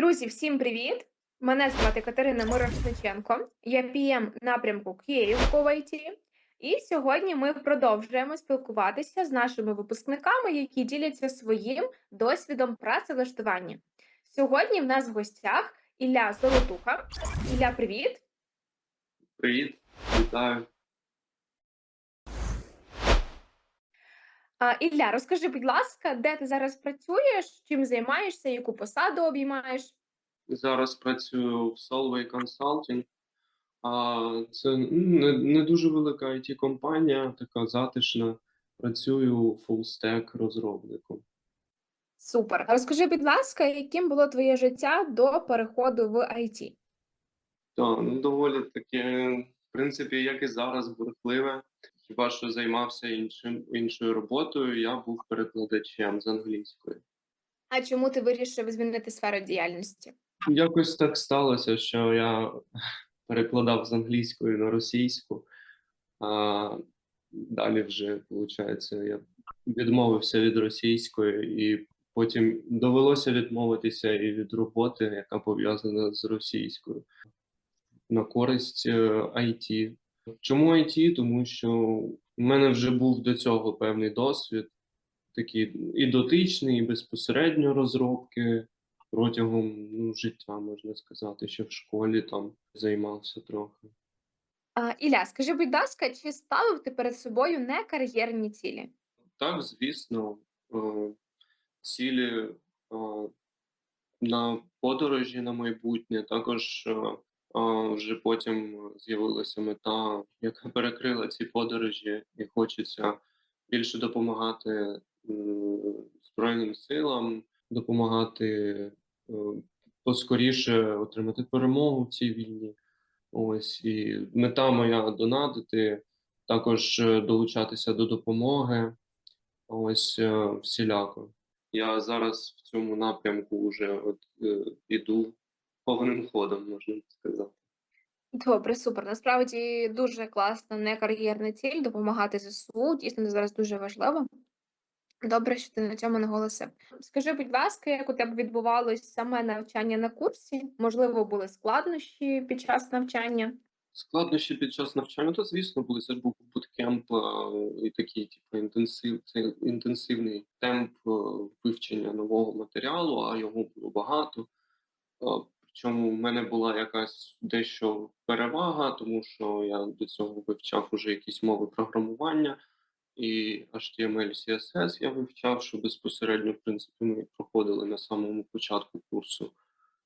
Друзі, всім привіт! Мене звати Катерина Мирошниченко. Я PM напрямку Київ в IT. І сьогодні ми продовжуємо спілкуватися з нашими випускниками, які діляться своїм досвідом працевлаштування. Сьогодні в нас в гостях Ілля Золотуха. Ілля, привіт! Привіт, вітаю. А, Ілля, розкажи, будь ласка, де ти зараз працюєш, чим займаєшся, яку посаду обіймаєш? Зараз працюю в Solvay Consulting. А, Це не, не дуже велика it компанія така затишна. Працюю фулстек розробником. Супер. Розкажи, будь ласка, яким було твоє життя до переходу в IT? Так, ну доволі таке, в принципі, як і зараз, бурхливе. Хіба що займався іншим іншою роботою, я був перекладачем з англійської. А чому ти вирішив змінити сферу діяльності? Якось так сталося, що я перекладав з англійської на російську, а далі вже, виходить, я відмовився від російської, і потім довелося відмовитися і від роботи, яка пов'язана з російською, на користь е, IT. Чому IT? Тому що в мене вже був до цього певний досвід, такий і дотичний, і безпосередньо розробки протягом ну, життя, можна сказати, ще в школі там займався трохи. А, Ілля, скажи, будь ласка, чи ставив ти перед собою не кар'єрні цілі? Так, звісно, е, цілі е, на подорожі на майбутнє, також е, е, вже потім з'явилася мета, яка перекрила ці подорожі, і хочеться більше допомагати Збройним силам, допомагати е, поскоріше отримати перемогу в цій війні. Ось і мета моя донатити, також е, долучатися до допомоги. Ось е, всіляко. Я зараз в цьому напрямку вже от е, іду повним ходом, можна сказати. Добре, супер. Насправді дуже класна не кар'єрна ціль допомагати ЗСУ. Дійсно, це зараз дуже важливо. Добре, що ти на цьому наголосив. Скажи, будь ласка, як у тебе відбувалось саме навчання на курсі? Можливо, були складнощі під час навчання? Складнощі під час навчання, то звісно, були це ж був буткемп і такий, типу, інтенсив, це інтенсивний темп вивчення нового матеріалу, а його було багато. Причому в мене була якась дещо перевага, тому що я до цього вивчав уже якісь мови програмування, і HTML, CSS я вивчав, що безпосередньо, в принципі, ми проходили на самому початку курсу.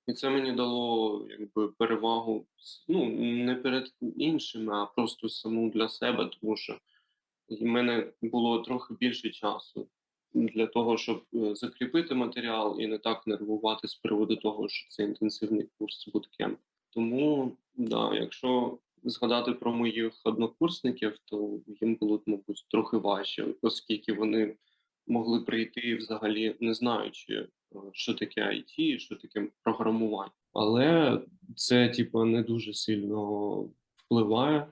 І це мені дало якби перевагу ну, не перед іншими, а просто саму для себе, тому що в мене було трохи більше часу для того, щоб е, закріпити матеріал і не так нервувати з приводу того, що це інтенсивний курс буткемп. Тому, да, якщо згадати про моїх однокурсників, то їм було, мабуть, трохи важче, оскільки вони могли прийти взагалі не знаючи, е, що таке IT, що таке програмування. Але це, типу, не дуже сильно впливає.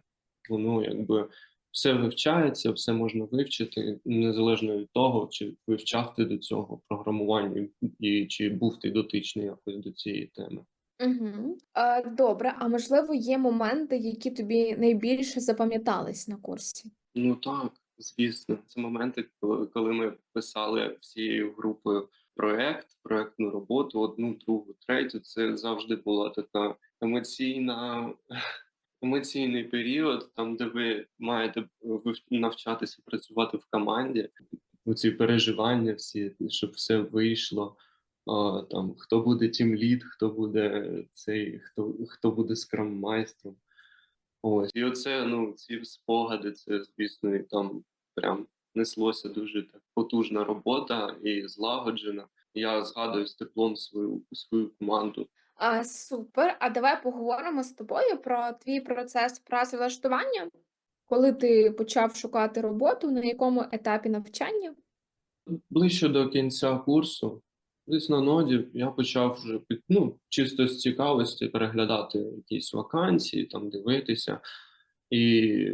Воно якби все вивчається, все можна вивчити, незалежно від того, чи вивчав ти до цього програмування і чи був ти дотичний якось до цієї теми. Угу. А, добре, а можливо, є моменти, які тобі найбільше запам'ятались на курсі? Ну так, звісно, це моменти, коли, коли ми писали всією групою проект, проектну роботу, одну, другу, третю. Це завжди була така емоційна, емоційний період, там, де ви маєте навчатися працювати в команді. Оці переживання всі, щоб все вийшло. А, там, хто буде тімлід, хто буде цей, хто, хто буде скрам-майстром. Ось. І оце, ну, ці спогади, це, звісно, і там прям неслося дуже так потужна робота і злагоджена. Я згадую з теплом свою свою команду. А, супер. А давай поговоримо з тобою про твій процес працевлаштування, коли ти почав шукати роботу, на якому етапі навчання? Ближче до кінця курсу, десь на ноді, я почав вже під, ну, чисто з цікавості переглядати якісь вакансії, там дивитися. І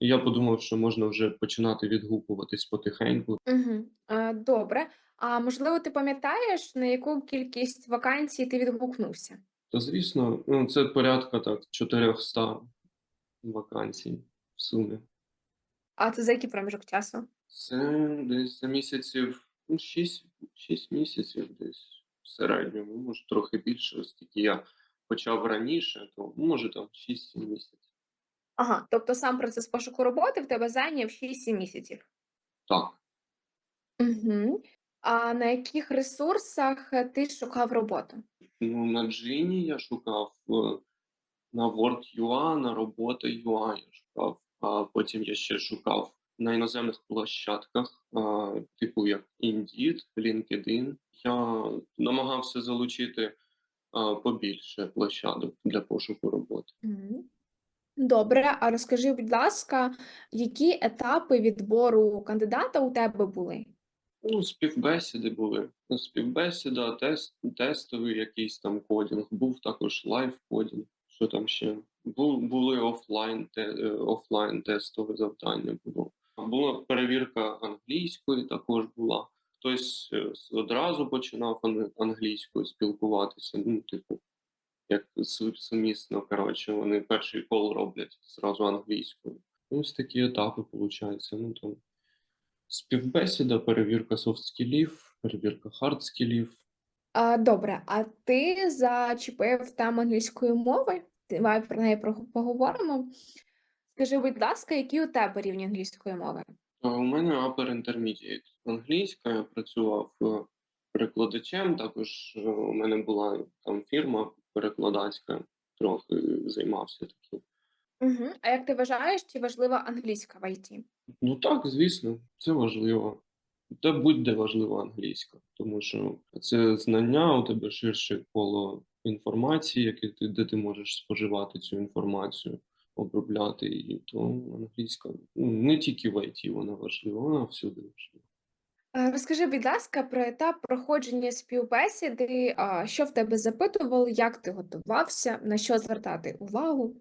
І я подумав, що можна вже починати відгукуватись потихеньку. Угу. Добре. А можливо, ти пам'ятаєш, на яку кількість вакансій ти відгукнувся? То, звісно, ну, це порядка так 400 вакансій в сумі. А це за який проміжок часу? Це десь за місяців, ну, 6, 6 місяців десь в середньому, може трохи більше, оскільки я почав раніше, то може там 6-7 місяців. Ага, тобто сам процес пошуку роботи в тебе зайняв 6-7 місяців. Так. Угу. А на яких ресурсах е, ти шукав роботу? Ну, на Джині я шукав е, на Word.ua, на робота.ua я шукав, а потім я ще шукав на іноземних площадках, а, типу як Indeed, LinkedIn. Я намагався залучити а, побільше площадок для пошуку роботи. Мгм. Добре, а розкажи, будь ласка, які етапи відбору кандидата у тебе були? Ну, співбесіди були. Ну, Співбесіда, тест, тестовий якийсь там кодінг, був також лайв кодінг. Що там ще? Бу, були офлайн, те, е, офлайн тестове завдання було. Була перевірка англійської, також була. Хтось е, одразу починав англійською спілкуватися. Ну, типу, як су- сумісно, коротше, вони перший кол роблять зразу англійською. Ось такі етапи, виходить. Ну, там, співбесіда, перевірка софт-скілів, перевірка хард-скілів. А, добре, а ти зачепив тему англійської мови? Давай про неї поговоримо. Скажи, будь ласка, який у тебе рівень англійської мови? У мене upper intermediate. Англійська, я працював е, перекладачем, також е, у мене була там фірма перекладацька, трохи займався таким. Угу. А як ти вважаєш, чи важлива англійська в ІТ? Ну так, звісно, це важливо. Та будь-де важлива англійська, тому що це знання, у тебе ширше коло інформації, яке ти, де ти можеш споживати цю інформацію, обробляти її. То англійська ну, не тільки в IT вона важлива, вона всюди важлива. Е, Розкажи, будь ласка, про етап проходження співбесіди, що в тебе запитували, як ти готувався, на що звертати увагу?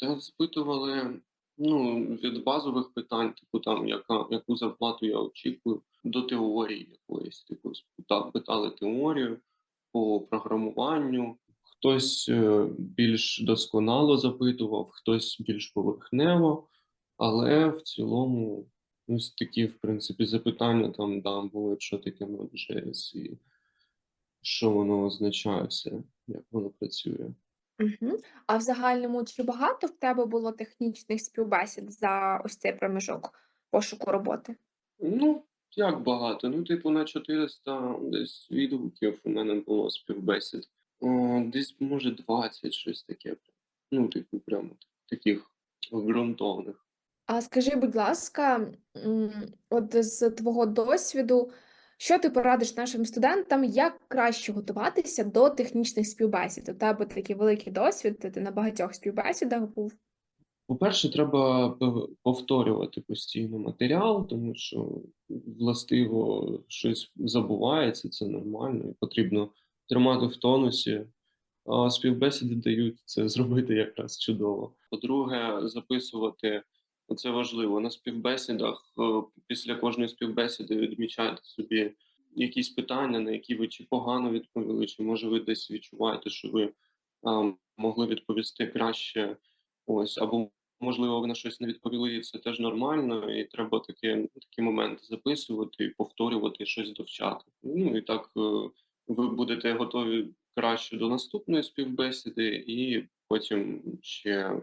Та спитували ну, від базових питань, типу там, яка, яку зарплату я очікую, до теорії якоїсь. Типу, спита- питали теорію по програмуванню. Хтось е, більш досконало запитував, хтось більш поверхнево, але в цілому ось такі, в принципі, запитання там да, були, що таке Node.js і що воно означає все, як воно працює. Угу. А в загальному, чи багато в тебе було технічних співбесід за ось цей проміжок пошуку роботи? Ну, як багато? Ну, типу, на 400 десь відгуків у мене було співбесід. О, десь, може, 20, щось таке. Ну, типу, прямо таких ґрунтовних. А скажи, будь ласка, от з твого досвіду, що ти порадиш нашим студентам, як краще готуватися до технічних співбесід? У тебе такий великий досвід, ти на багатьох співбесідах був. По-перше, треба пов- повторювати постійно матеріал, тому що властиво щось забувається, це нормально, і потрібно тримати в тонусі. А співбесіди дають це зробити якраз чудово. По-друге, записувати це важливо на співбесідах. е, Після кожної співбесіди відмічайте собі якісь питання, на які ви чи погано відповіли, чи може ви десь відчуваєте, що ви а, могли відповісти краще. Ось або можливо, ви на щось не відповіли, і це теж нормально, і треба такі, такі моменти записувати повторювати, щось довчати. Ну і так е, ви будете готові краще до наступної співбесіди, і потім ще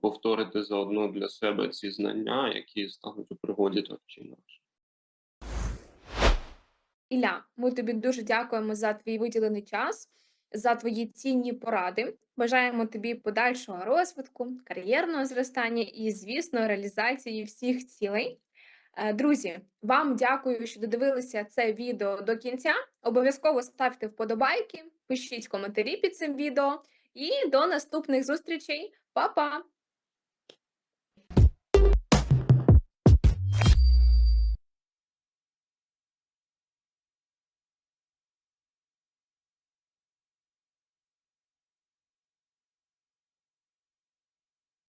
повторити заодно для себе ці знання, які стануть у пригоді так чи інакше. Ілля, ми тобі дуже дякуємо за твій виділений час, за твої цінні поради. Бажаємо тобі подальшого розвитку, кар'єрного зростання і, звісно, реалізації всіх цілей. Е, Друзі, вам дякую, що додивилися це відео до кінця. Обов'язково ставте вподобайки, пишіть коментарі під цим відео і до наступних зустрічей. Па-па!